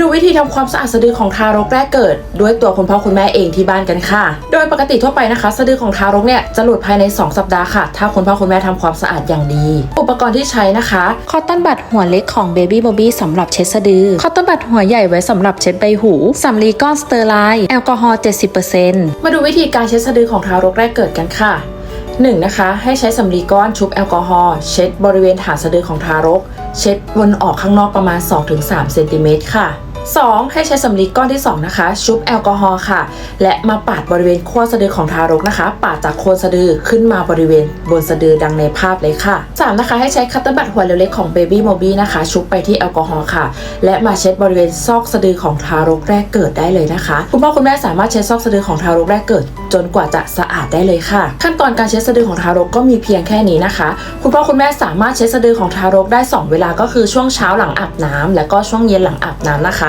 ดูวิธีทำความสะอาดสะดือของทารกแรกเกิด ด้วยตัวคุณพ่อคุณแม่เองที่บ้านกันค่ะ โดยปกติทั่วไปนะคะ สะดือของทารกเนี่ยจะหลุดภายใน 2 สัปดาห์ค่ะ ถ้าคุณพ่อคุณแม่ทำความสะอาดอย่างดี อุปกรณ์ที่ใช้นะคะคอตตอนบัดหัวเล็กของ Baby b o b b y สำหรับเช็ดสะดือคอตตอนบัดหัวใหญ่ไว้สำหรับเช็ดใบหูสำลีก้อนสเตอร์ไลน์แอลกอฮอล์70%มาดูวิธีการเช็ดสะดือของทารกแรกเกิดกันค่ะ 1. นะคะ ให้ใช้สำลีก้อนชุบแอลกอฮอล์เช็ดบริเวณฐานสะดือของทารก เช็ดวนออกข้างนอกประมาณ 2-3 เซนติเมตรค่ะ 2. ให้ใช้สำลีก้อนที่ 2 นะคะ ชุบแอลกอฮอล์ค่ะ และมาปาดบริเวณขั้วสะดือของทารกนะคะ ปาดจากโคนสะดือขึ้นมาบริเวณบนสะดือดังในภาพเลยค่ะ 3. นะคะให้ใช้คัตเตอร์บัตหัวเล็กๆของ Baby m o b i นะคะ ชุบไปที่แอลกอฮอล์ค่ะ และมาเช็ดบริเวณซอกสะดือของทารกแรกเกิดได้เลยนะคะ คุณพ่อคุณแม่สามารถเช็ดซอกสะดือของทารกแรกเกิด จนกว่าจะสะอาดได้เลยค่ะ ขั้นตอนการเช็ดสะดือของทารกก็มีเพียงแค่นี้นะคะ คุณพ่อคุณแม่สามารถเช็ดสะดือของทารกได้ 2 เวลาก็คือช่วงเช้าหลังอาบน้ำและก็ช่วงเย็นหลังอาบน้ำนะคะ